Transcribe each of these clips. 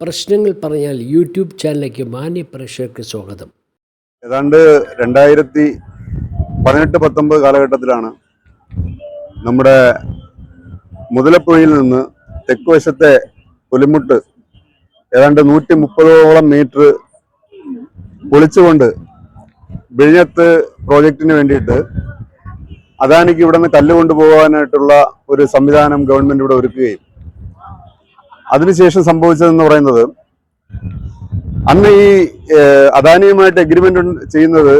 പ്രശ്നങ്ങൾ പറഞ്ഞാൽ യൂട്യൂബ് ചാനലിലേക്ക് മാന്യ പ്രേക്ഷകർക്ക് സ്വാഗതം. ഏതാണ്ട് രണ്ടായിരത്തി പതിനെട്ട് പത്തൊമ്പത് കാലഘട്ടത്തിലാണ് നമ്മുടെ മുതലപ്പുഴയിൽ നിന്ന് തെക്ക് വശത്തെ പുലിമുട്ട് ഏതാണ്ട് നൂറ്റി മുപ്പതോളം മീറ്റർ പൊളിച്ചുകൊണ്ട് വിഴിഞ്ഞത്ത് പ്രോജക്റ്റിന് വേണ്ടിയിട്ട് അദാനിക്ക് ഇവിടെ നിന്ന് കല്ല് കൊണ്ടുപോകാനായിട്ടുള്ള ഒരു സംവിധാനം ഗവൺമെന്റ് ഇവിടെ ഒരുക്കുകയും അതിനുശേഷം സംഭവിച്ചതെന്ന് പറയുന്നത് അന്ന് ഈ അദാനിയുമായിട്ട് എഗ്രിമെന്റ് ചെയ്യുന്നത്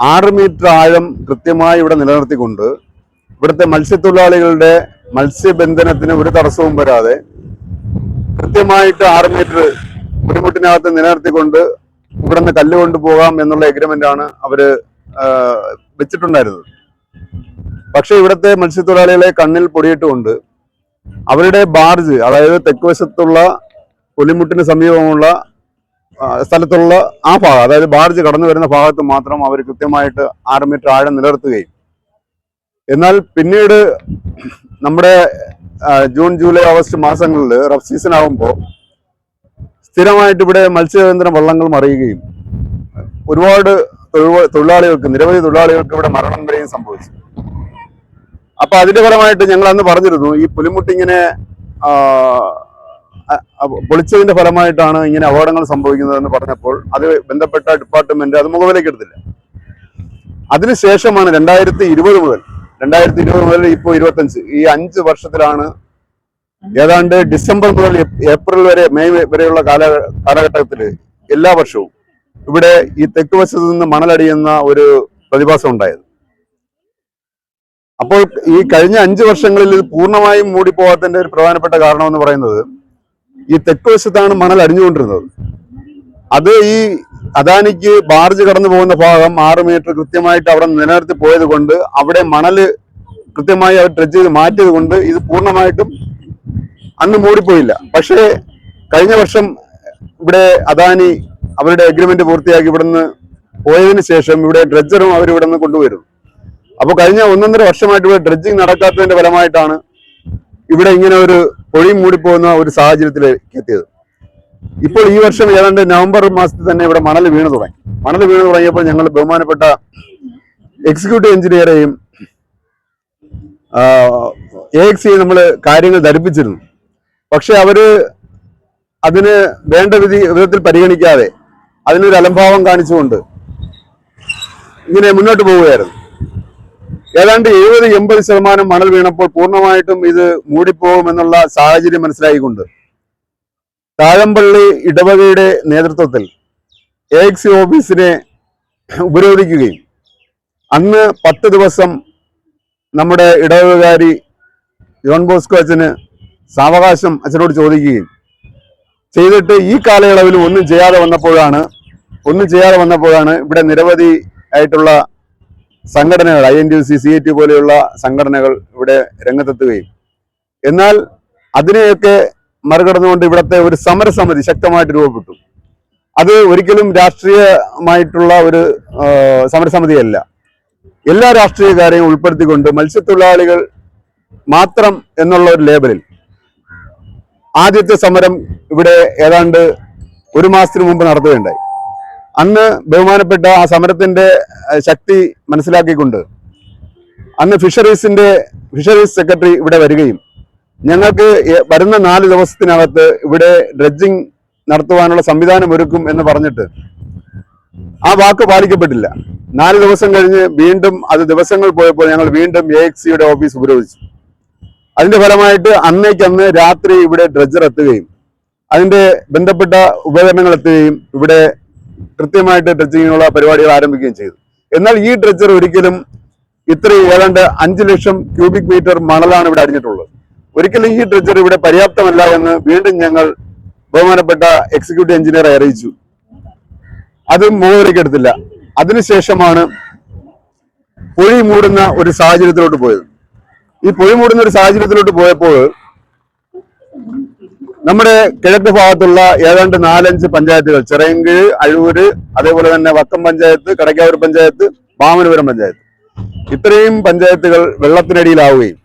ആറ് മീറ്റർ ആഴം കൃത്യമായി ഇവിടെ നിലനിർത്തിക്കൊണ്ട് ഇവിടുത്തെ മത്സ്യത്തൊഴിലാളികളുടെ മത്സ്യബന്ധനത്തിന് ഒരു തടസ്സവും വരാതെ കൃത്യമായിട്ട് ആറ് മീറ്റർ ബുദ്ധിമുട്ടിനകത്ത് നിലനിർത്തിക്കൊണ്ട് ഇവിടെ നിന്ന് കല്ല് കൊണ്ടുപോകാം എന്നുള്ള എഗ്രിമെന്റ് ആണ് അവർ വെച്ചിട്ടുണ്ടായിരുന്നത്. പക്ഷെ ഇവിടുത്തെ മത്സ്യത്തൊഴിലാളികളെ കണ്ണിൽ പൊടിയിട്ടുകൊണ്ട് അവരുടെ ബാർജ് അതായത് തെക്ക് വശത്തുള്ള പുലിമുട്ടിന് സമീപമുള്ള സ്ഥലത്തുള്ള ആ ഭാഗം അതായത് ബാർജ് കടന്നു വരുന്ന ഭാഗത്ത് മാത്രം അവർ കൃത്യമായിട്ട് ആറ് മീറ്റർ ആഴം നിലനിർത്തുകയും. എന്നാൽ പിന്നീട് നമ്മുടെ ജൂൺ ജൂലൈ ഓഗസ്റ്റ് മാസങ്ങളിൽ റഫ് സീസൺ ആകുമ്പോൾ സ്ഥിരമായിട്ട് ഇവിടെ മത്സ്യബന്ധന വള്ളങ്ങൾ മറിയുകയും ഒരുപാട് തൊഴിലാളികൾക്ക് നിരവധി തൊഴിലാളികൾക്ക് ഇവിടെ മരണം വരെയും സംഭവിച്ചു. അപ്പൊ അതിന്റെ ഫലമായിട്ട് ഞങ്ങൾ അന്ന് പറഞ്ഞിരുന്നു ഈ അ- അ- പൊളിച്ചതിന്റെ ഫലമായിട്ടാണ് ഇങ്ങനെ അപകടങ്ങൾ സംഭവിക്കുന്നതെന്ന് പറഞ്ഞപ്പോൾ അത് ബന്ധപ്പെട്ട ഡിപ്പാർട്ട്മെന്റ് അത് മുഖവിലേക്ക് എടുത്തില്ല. അതിനുശേഷമാണ് രണ്ടായിരത്തി ഇരുപത് മുതൽ രണ്ടായിരത്തി ഇരുപത് മുതൽ ഇപ്പോൾ ഇരുപത്തഞ്ച് ഈ അഞ്ച് വർഷത്തിലാണ് ഏതാണ്ട് ഡിസംബർ മുതൽ ഏപ്രിൽ വരെ മെയ് വരെയുള്ള കാല കാലഘട്ടത്തിൽ എല്ലാ വർഷവും ഇവിടെ ഈ തെക്ക് വശത്ത് നിന്ന് മണലടിയുന്ന ഒരു പ്രതിഭാസം ഉണ്ടായത്. അപ്പോൾ ഈ കഴിഞ്ഞ അഞ്ച് വർഷങ്ങളിൽ ഇത് പൂർണമായും മൂടിപ്പോകാത്തതിന്റെ ഒരു പ്രധാനപ്പെട്ട കാരണം എന്ന് പറയുന്നത് ഈ തെക്ക് വശത്താണ് മണൽ അടിഞ്ഞുകൊണ്ടിരുന്നത്. അത് ഈ അദാനിക്ക് ബാർജ് കടന്നു പോകുന്ന ഭാഗം ആറ് മീറ്റർ കൃത്യമായിട്ട് അവിടെ നിലനിർത്തി പോയത് കൊണ്ട് അവിടെ മണൽ കൃത്യമായി അവർ ട്രെച്ച് ചെയ്ത് മാറ്റിയത് കൊണ്ട് ഇത് പൂർണമായിട്ടും അന്ന് മൂടിപ്പോയില്ല. പക്ഷേ കഴിഞ്ഞ വർഷം ഇവിടെ അദാനി അവരുടെ അഗ്രിമെന്റ് പൂർത്തിയാക്കി ഇവിടുന്ന് പോയതിനു ശേഷം ഇവിടെ ഡ്രഡ്ജറും അവർ നിന്ന് കൊണ്ടുവരും അപ്പോൾ കഴിഞ്ഞ ഒന്നൊന്നര വർഷമായിട്ട് ഇവിടെ ഡ്രഡ്ജിങ് നടക്കാത്തതിന്റെ ഫലമായിട്ടാണ് ഇവിടെ ഇങ്ങനെ ഒരു പൊഴി മൂടിപ്പോകുന്ന ഒരു സാഹചര്യത്തിലേക്ക് എത്തിയത്. ഇപ്പോൾ ഈ വർഷം ഏതാണ്ട് നവംബർ മാസത്തിൽ തന്നെ ഇവിടെ മണൽ വീണു തുടങ്ങി. മണൽ വീണു തുടങ്ങിയപ്പോൾ ഞങ്ങൾ ബഹുമാനപ്പെട്ട എക്സിക്യൂട്ടീവ് എഞ്ചിനീയറെയും എ എക്സ് നമ്മൾ കാര്യങ്ങൾ ധരിപ്പിച്ചിരുന്നു. പക്ഷെ അവർ അതിന് വേണ്ട വിധി വിധത്തിൽ പരിഗണിക്കാതെ അതിനൊരു അലംഭാവം കാണിച്ചുകൊണ്ട് ഇങ്ങനെ മുന്നോട്ട് പോവുകയായിരുന്നു. ഏതാണ്ട് എഴുപത് എൺപത് ശതമാനം മണൽ വീണപ്പോൾ പൂർണമായിട്ടും ഇത് മൂടിപ്പോകുമെന്നുള്ള സാഹചര്യം മനസ്സിലായിക്കൊണ്ട് താഴമ്പള്ളി ഇടവകയുടെ നേതൃത്വത്തിൽ എ എക്സി ഓഫീസിനെ ഉപരോധിക്കുകയും അന്ന് പത്ത് ദിവസം നമ്മുടെ ഇടവകാരി ജോൺ ബോസ്കോ അച്ഛന് സാവകാശം അച്ഛനോട് ചോദിക്കുകയും ചെയ്തിട്ട് ഈ കാലയളവിൽ ഒന്നും ചെയ്യാതെ വന്നപ്പോഴാണ് ഒന്നും ചെയ്യാതെ വന്നപ്പോഴാണ് ഇവിടെ നിരവധി ആയിട്ടുള്ള സംഘടനകൾ I N T C C T പോലെയുള്ള സംഘടനകൾ ഇവിടെ രംഗത്തെത്തുകയും. എന്നാൽ അതിനെയൊക്കെ മറികടന്നുകൊണ്ട് ഇവിടുത്തെ ഒരു സമരസമിതി ശക്തമായിട്ട് രൂപപ്പെട്ടു. അത് ഒരിക്കലും രാഷ്ട്രീയമായിട്ടുള്ള ഒരു സമരസമിതിയല്ല. എല്ലാ രാഷ്ട്രീയക്കാരെയും ഉൾപ്പെടുത്തിക്കൊണ്ട് മത്സ്യത്തൊഴിലാളികൾ മാത്രം എന്നുള്ള ഒരു ലേബലിൽ. ആദ്യത്തെ സമരം ഇവിടെ ഏതാണ്ട് ഒരു മാസത്തിന് മുമ്പ് നടത്തുകയുണ്ടായി. അന്ന് ബഹുമാനപ്പെട്ട ആ സമരത്തിന്റെ ശക്തി മനസ്സിലാക്കിക്കൊണ്ട് അന്ന് ഫിഷറീസിന്റെ ഫിഷറീസ് സെക്രട്ടറി ഇവിടെ വരികയും ഞങ്ങൾക്ക് വരുന്ന നാല് ദിവസത്തിനകത്ത് ഇവിടെ ഡ്രഡ്ജിങ് നടത്തുവാനുള്ള സംവിധാനം ഒരുക്കും എന്ന് പറഞ്ഞിട്ട് ആ വാക്ക് പാലിക്കപ്പെട്ടില്ല. നാല് ദിവസം കഴിഞ്ഞ് വീണ്ടും അത് ദിവസങ്ങൾ പോയപ്പോൾ ഞങ്ങൾ വീണ്ടും എ എക്സ് സിയുടെ ഓഫീസ് ഉപരോധിച്ചു. അതിന്റെ ഫലമായിട്ട് അന്നേക്കന്ന് രാത്രി ഇവിടെ ഡ്രഡ്ജർ എത്തുകയും അതിന്റെ ബന്ധപ്പെട്ട ഉപകരണങ്ങൾ എത്തുകയും ഇവിടെ കൃത്യമായിട്ട് ഡ്രഡ്ജിങ്ങിനുള്ള പരിപാടികൾ ആരംഭിക്കുകയും ചെയ്തു. എന്നാൽ ഈ ഡ്രഡ്ജർ ഒരിക്കലും ഇത്ര ഏതാണ്ട് അഞ്ചു ലക്ഷം ക്യൂബിക് മീറ്റർ മണലാണ് ഇവിടെ അടിഞ്ഞിട്ടുള്ളത്. ഒരിക്കലും ഈ ഡ്രഡ്ജർ ഇവിടെ പര്യാപ്തമല്ല എന്ന് വീണ്ടും ഞങ്ങൾ ബഹുമാനപ്പെട്ട എക്സിക്യൂട്ടീവ് എഞ്ചിനീയറെ അറിയിച്ചു. അത് മുകളിലേക്ക് എടുത്തില്ല. അതിനുശേഷമാണ് പൊഴി മൂടുന്ന ഒരു സാഹചര്യത്തിലോട്ട് പോയത്. ഈ പൊഴി മൂടുന്ന ഒരു സാഹചര്യത്തിലോട്ട് പോയപ്പോൾ നമ്മുടെ കിഴക്ക് ഭാഗത്തുള്ള ഏതാണ്ട് നാലഞ്ച് പഞ്ചായത്തുകൾ ചിറയൻകീഴ് അഴൂര് അതേപോലെ തന്നെ വക്കം പഞ്ചായത്ത് കടക്കാവൂർ പഞ്ചായത്ത് മാമനപുരം പഞ്ചായത്ത്. ഇത്രയും പഞ്ചായത്തുകൾ വെള്ളത്തിനടിയിലാവുകയും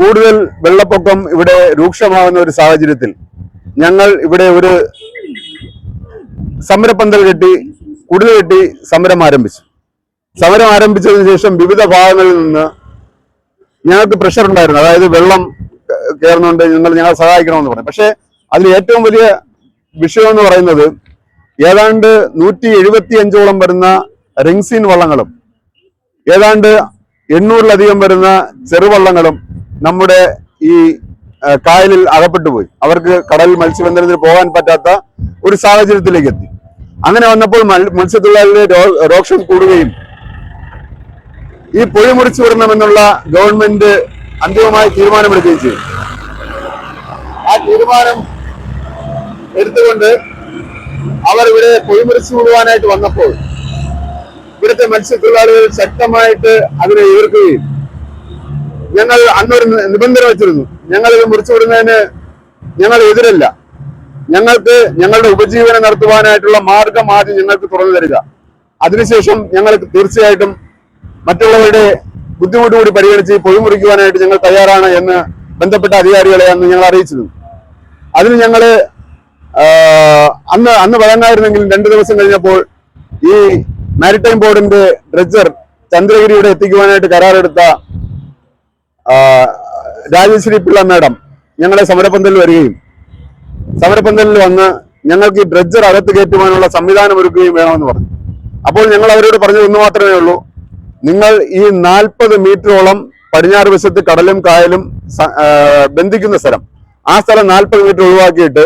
കൂടുതൽ വെള്ളപ്പൊക്കം ഇവിടെ രൂക്ഷമാകുന്ന ഒരു സാഹചര്യത്തിൽ ഞങ്ങൾ ഇവിടെ ഒരു സമരപ്പന്തൽ കെട്ടി കുടിൽ കെട്ടി സമരം ആരംഭിച്ചു. സമരം ആരംഭിച്ചതിന് ശേഷം വിവിധ ഭാഗങ്ങളിൽ നിന്ന് ഞങ്ങൾക്ക് പ്രഷർ ഉണ്ടായിരുന്നു. അതായത് വെള്ളം കയറുന്നുണ്ട് നിങ്ങൾ ഞങ്ങളെ സഹായിക്കണമെന്ന് പറഞ്ഞു പക്ഷേ അതിൽ ഏറ്റവും വലിയ വിഷയം എന്ന് പറയുന്നത് ഏതാണ്ട് നൂറ്റി എഴുപത്തി അഞ്ചോളം വരുന്ന റിങ്സീൻ വള്ളങ്ങളും ഏതാണ്ട് എണ്ണൂറിലധികം വരുന്ന ചെറുവള്ളങ്ങളും നമ്മുടെ ഈ കായലിൽ അകപ്പെട്ടു പോയി. അവർക്ക് കടൽ മത്സ്യബന്ധനത്തിന് പോകാൻ പറ്റാത്ത ഒരു സാഹചര്യത്തിലേക്ക് എത്തി. അങ്ങനെ വന്നപ്പോൾ മത്സ്യത്തൊഴിലാളികളുടെ രോക്ഷം കൂടുകയും ഈ പൊഴി മുറിച്ചു വിടണമെന്നുള്ള ഗവൺമെന്റ് അന്തിമമായി തീരുമാനമെടുക്കുകയും ചെയ്യും. ആ തീരുമാനം എടുത്തുകൊണ്ട് അവർ ഇവിടെ പൊഴി മുറിച്ചു വിടുവാനായിട്ട് വന്നപ്പോൾ ഇവിടുത്തെ മത്സ്യത്തൊഴിലാളികൾ ശക്തമായിട്ട് അതിനെ എതിർക്കുകയും ഞങ്ങൾ അന്നൊരു നിബന്ധന വെച്ചിരുന്നു. ഞങ്ങൾ ഇത് മുറിച്ചുവിടുന്നതിന് ഞങ്ങൾ എതിരല്ല. ഞങ്ങൾക്ക് ഞങ്ങളുടെ ഉപജീവനം നടത്തുവാനായിട്ടുള്ള മാർഗം ആദ്യം ഞങ്ങൾക്ക് തുറന്നു തരിക. അതിനുശേഷം ഞങ്ങൾക്ക് തീർച്ചയായിട്ടും മറ്റുള്ളവരുടെ ബുദ്ധിമുട്ട് കൂടി പരിഗണിച്ച് ഈ പൊഴി മുറിക്കുവാനായിട്ട് ഞങ്ങൾ തയ്യാറാണ് എന്ന് ബന്ധപ്പെട്ട അധികാരികളെ അന്ന് ഞങ്ങൾ അറിയിച്ചിരുന്നു. അതിന് ഞങ്ങൾ അന്ന് അന്ന് വഴങ്ങായിരുന്നെങ്കിലും രണ്ടു ദിവസം കഴിഞ്ഞപ്പോൾ ഈ മാരിടൈം ബോർഡിന്റെ ഡ്രജർ ചന്ദ്രഗിരിയുടെ എത്തിക്കുവാനായിട്ട് കരാറെടുത്ത രാജശ്രീ പിള്ള മാഡം ഞങ്ങളെ സമരപന്തലിൽ വരികയും സമരപന്തലിൽ വന്ന് ഞങ്ങൾക്ക് ഈ ഡ്രഡ്ജർ അകത്ത് കയറ്റുവാനുള്ള സംവിധാനം ഒരുക്കുകയും വേണമെന്ന് പറഞ്ഞു. അപ്പോൾ ഞങ്ങൾ അവരോട് പറഞ്ഞത് ഒന്ന് മാത്രമേ ഉള്ളൂ. നിങ്ങൾ ഈ നാൽപ്പത് മീറ്ററോളം പടിഞ്ഞാറ് വശത്ത് കടലും കായലും ബന്ധിക്കുന്ന സ്ഥലം. ആ സ്ഥലം നാൽപ്പത് മീറ്റർ ഒഴിവാക്കിയിട്ട്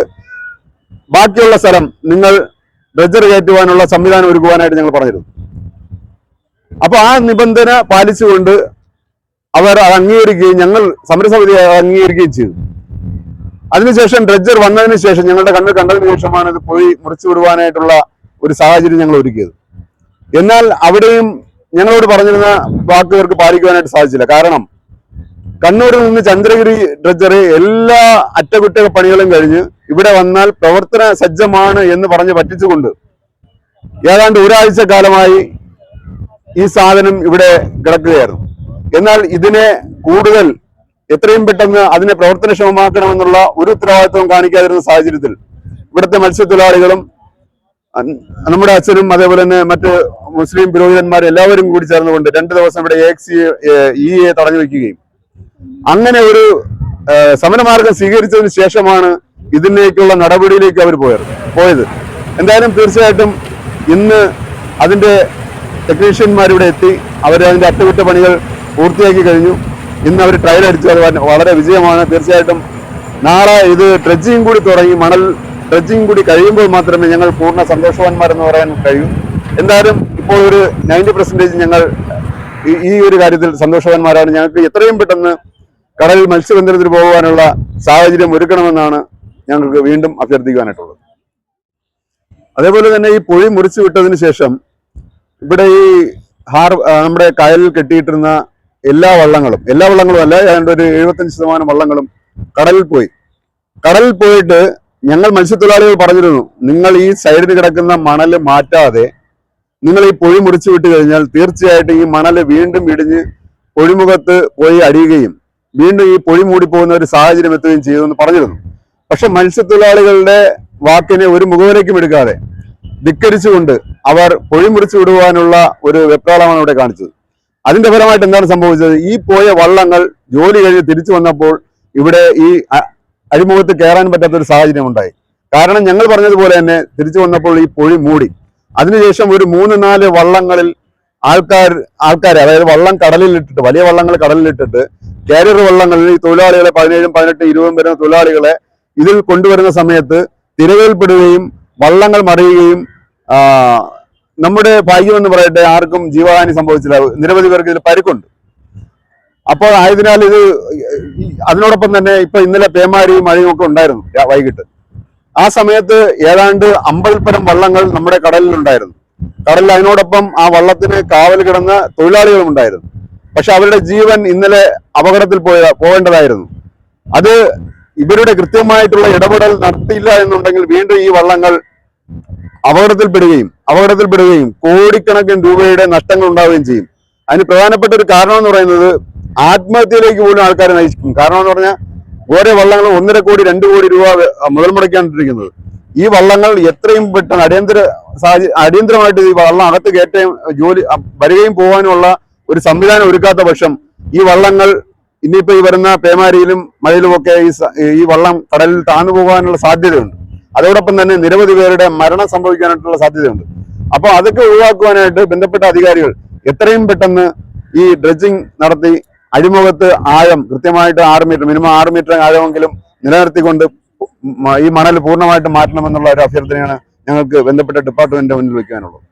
ബാക്കിയുള്ള സ്ഥലം നിങ്ങൾ ഡ്രജർ കയറ്റുവാനുള്ള സംവിധാനം ഒരുക്കുവാനായിട്ട് ഞങ്ങൾ പറഞ്ഞിരുന്നു. അപ്പൊ ആ നിബന്ധന പാലിച്ചുകൊണ്ട് അവർ അത് അംഗീകരിക്കുകയും ഞങ്ങൾ സമരസമിതി അംഗീകരിക്കുകയും ചെയ്തു. അതിനുശേഷം ഡ്രഡ്ജർ വന്നതിന് ശേഷം ഞങ്ങളുടെ കണ്ണിൽ കണ്ടതിന് ശേഷമാണ് ഇത് പോയി മുറിച്ചു വിടുവാനായിട്ടുള്ള ഒരു സാഹചര്യം ഞങ്ങൾ ഒരുക്കിയത്. എന്നാൽ അവിടെയും ഞങ്ങളോട് പറഞ്ഞിരുന്ന വാക്ക് വാക്കുകൾക്ക് പാലിക്കുവാനായിട്ട് സാധിച്ചില്ല. കാരണം കണ്ണൂരിൽ നിന്ന് ചന്ദ്രഗിരി ഡ്രഡ്ജർ എല്ലാ അറ്റകുറ്റ പണികളും കഴിഞ്ഞ് ഇവിടെ വന്നാൽ പ്രവർത്തന സജ്ജമാണ് എന്ന് പറഞ്ഞ് പറ്റിച്ചുകൊണ്ട് ഏതാണ്ട് ഒരാഴ്ച കാലമായി ഈ സാധനം ഇവിടെ കിടക്കുകയായിരുന്നു. എന്നാൽ ഇതിനെ കൂടുതൽ എത്രയും പെട്ടെന്ന് അതിനെ പ്രവർത്തനക്ഷമമാക്കണമെന്നുള്ള ഒരു ഉത്തരവാദിത്വം കാണിക്കാതിരുന്ന സാഹചര്യത്തിൽ ഇവിടുത്തെ മത്സ്യത്തൊഴിലാളികളും നമ്മുടെ അച്ഛനും അതേപോലെ തന്നെ മറ്റ് മുസ്ലിം പുരോഹിതന്മാർ എല്ലാവരും കൂടി ചേർന്നുകൊണ്ട് രണ്ട് ദിവസം ഇവിടെ എക്സ് ഇ എ തടഞ്ഞു വയ്ക്കുകയും അങ്ങനെ ഒരു സമരമാർഗം സ്വീകരിച്ചതിന് ശേഷമാണ് ഇതിലേക്കുള്ള നടപടിയിലേക്ക് അവർ പോയത്. പോയത്. എന്തായാലും തീർച്ചയായിട്ടും ഇന്ന് അതിന്റെ ടെക്നീഷ്യന്മാരിവിടെ എത്തി. അവർ അതിന്റെ അറ്റകുറ്റപ്പണികൾ പൂർത്തിയാക്കി കഴിഞ്ഞു. ഇന്ന് അവർ ട്രയൽ അടിച്ചു. അത് വളരെ വിജയമാണ്. തീർച്ചയായിട്ടും നാളെ ഇത് ഡ്രഡ്ജിങ് കൂടി തുടങ്ങി മണൽ ഡ്രഡ്ജിങ് കൂടി കഴിയുമ്പോൾ മാത്രമേ ഞങ്ങൾ പൂർണ സന്തോഷവാന്മാരെന്ന് പറയാൻ കഴിയൂ. എന്തായാലും ഇപ്പോൾ ഒരു നയന്റി പെർസെന്റേജ് ഞങ്ങൾ ഈ- ഒരു കാര്യത്തിൽ സന്തോഷവാന്മാരാണ്. ഞങ്ങൾക്ക് എത്രയും പെട്ടെന്ന് കടലിൽ മത്സ്യബന്ധനത്തിന് പോകാനുള്ള സാഹചര്യം ഒരുക്കണമെന്നാണ് ഞങ്ങൾക്ക് വീണ്ടും അഭ്യർത്ഥിക്കുവാനായിട്ടുള്ളത്. അതേപോലെ തന്നെ ഈ പൊഴി മുറിച്ചു വിട്ടതിന് ശേഷം ഇവിടെ ഈ ഹാർ നമ്മുടെ കായലിൽ കെട്ടിയിട്ടിരുന്ന എല്ലാ വള്ളങ്ങളും എല്ലാ വള്ളങ്ങളും അല്ല ഏതാണ്ട് ഒരു എഴുപത്തഞ്ച് ശതമാനം വള്ളങ്ങളും കടലിൽ പോയി. കടലിൽ പോയിട്ട് ഞങ്ങൾ മത്സ്യത്തൊഴിലാളികൾ പറഞ്ഞിരുന്നു നിങ്ങൾ ഈ സൈഡിൽ കിടക്കുന്ന മണൽ മാറ്റാതെ നിങ്ങൾ ഈ പൊഴി മുറിച്ചു വിട്ട് കഴിഞ്ഞാൽ തീർച്ചയായിട്ടും ഈ മണൽ വീണ്ടും ഇടിഞ്ഞ് പൊഴിമുഖത്ത് പോയി അടിയുകയും വീണ്ടും ഈ പൊഴി മൂടിപ്പോകുന്ന ഒരു സാഹചര്യം എത്തുകയും ചെയ്തെന്ന് പറഞ്ഞിരുന്നു. പക്ഷെ മത്സ്യത്തൊഴിലാളികളുടെ വാക്കിനെ ഒരു മുഖവിലേക്കും എടുക്കാതെ ധിക്കരിച്ചുകൊണ്ട് അവർ പൊഴി മുറിച്ചു വിടുവാനുള്ള ഒരു വെപ്രാളമാണ് ഇവിടെ കാണിച്ചത്. അതിന്റെ ഫലമായിട്ട് എന്താണ് സംഭവിച്ചത്? ഈ പോയ വള്ളങ്ങൾ ജോലി കഴിഞ്ഞ് തിരിച്ചു വന്നപ്പോൾ ഇവിടെ ഈ അഴിമുഖത്ത് കയറാൻ പറ്റാത്ത ഒരു സാഹചര്യം ഉണ്ടായി. കാരണം ഞങ്ങൾ പറഞ്ഞതുപോലെ തന്നെ തിരിച്ചു വന്നപ്പോൾ ഈ പൊഴി മൂടി. അതിനുശേഷം ഒരു മൂന്ന് നാല് വള്ളങ്ങളിൽ ആൾക്കാർ ആൾക്കാർ അതായത് വള്ളം കടലിലിട്ടിട്ട് വലിയ വള്ളങ്ങൾ കടലിലിട്ടിട്ട് കാരിയർ വള്ളങ്ങളിൽ ഈ തൊഴിലാളികളെ പതിനേഴും പതിനെട്ടും ഇരുപതും വരുന്ന തൊഴിലാളികളെ ഇതിൽ കൊണ്ടുവരുന്ന സമയത്ത് തിരകളിൽപ്പെടുകയും വള്ളങ്ങൾ മറിയുകയും നമ്മുടെ ഭാഗ്യമെന്ന് പറയട്ടെ ആർക്കും ജീവഹാനി സംഭവിച്ചില്ല. നിരവധി പേർക്ക് ഇതിൽ പരിക്കുണ്ട്. അപ്പോൾ ആയതിനാൽ ഇത് അതിനോടൊപ്പം തന്നെ ഇപ്പൊ ഇന്നലെ പേമാരിയും മഴയും ഒക്കെ ഉണ്ടായിരുന്നു വൈകിട്ട്. ആ സമയത്ത് ഏതാണ്ട് അമ്പതിൽ പരം വള്ളങ്ങൾ നമ്മുടെ കടലിൽ ഉണ്ടായിരുന്നു കടലിൽ അതിനോടൊപ്പം ആ വള്ളത്തിന് കാവൽ കിടന്ന തൊഴിലാളികളും ഉണ്ടായിരുന്നു. പക്ഷെ അവരുടെ ജീവൻ ഇന്നലെ അപകടത്തിൽ പോയ പോകേണ്ടതായിരുന്നു. അത് ഇവരുടെ കൃത്യമായിട്ടുള്ള ഇടപെടൽ നടത്തിയില്ല എന്നുണ്ടെങ്കിൽ വീണ്ടും ഈ വള്ളങ്ങൾ അപകടത്തിൽപ്പെടുകയും അപകടത്തിൽപ്പെടുകയും കോടിക്കണക്കിന് രൂപയുടെ നഷ്ടങ്ങൾ ഉണ്ടാവുകയും ചെയ്യും. അതിന് പ്രധാനപ്പെട്ട ഒരു കാരണം എന്ന് പറയുന്നത് ആത്മഹത്യയിലേക്ക് പോലും ആൾക്കാരെ നയിക്കും. കാരണം എന്ന് പറഞ്ഞാൽ ഓരോ വള്ളങ്ങൾ ഒന്നര കോടി രണ്ട് കോടി രൂപ മുതൽ മുടക്കാണ്ടിരിക്കുന്നത് ഈ വള്ളങ്ങൾ എത്രയും പെട്ടെന്ന് അടിയന്തര സാഹചര്യം അടിയന്തരമായിട്ട് ഈ വള്ളം അകത്ത് കയറ്റുകയും ജോലി വരികയും പോകാനുള്ള ഒരു സംവിധാനം ഒരുക്കാത്ത പക്ഷം ഈ വള്ളങ്ങൾ ഇനിയിപ്പോ ഈ വരുന്ന പേമാരിയിലും മഴയിലും ഒക്കെ ഈ ഈ വള്ളം കടലിൽ താഴ്ന്നു പോകാനുള്ള സാധ്യതയുണ്ട്. അതോടൊപ്പം തന്നെ നിരവധി പേരുടെ മരണം സംഭവിക്കാനായിട്ടുള്ള സാധ്യതയുണ്ട്. അപ്പോൾ അതൊക്കെ ഒഴിവാക്കുവാനായിട്ട് ബന്ധപ്പെട്ട അധികാരികൾ എത്രയും പെട്ടെന്ന് ഈ ഡ്രഡ്ജിങ് നടത്തി അഴിമുഖത്ത് ആഴം കൃത്യമായിട്ട് ആറ് മീറ്റർ മിനിമം ആറ് മീറ്റർ ആഴമെങ്കിലും നിലനിർത്തിക്കൊണ്ട് ഈ മണൽ പൂർണമായിട്ട് മാറ്റണമെന്നുള്ള ഒരു അഭ്യർത്ഥനയാണ് ഞങ്ങൾക്ക് ബന്ധപ്പെട്ട ഡിപ്പാർട്ട്മെന്റിന്റെ മുന്നിൽ വെക്കാനുള്ളത്.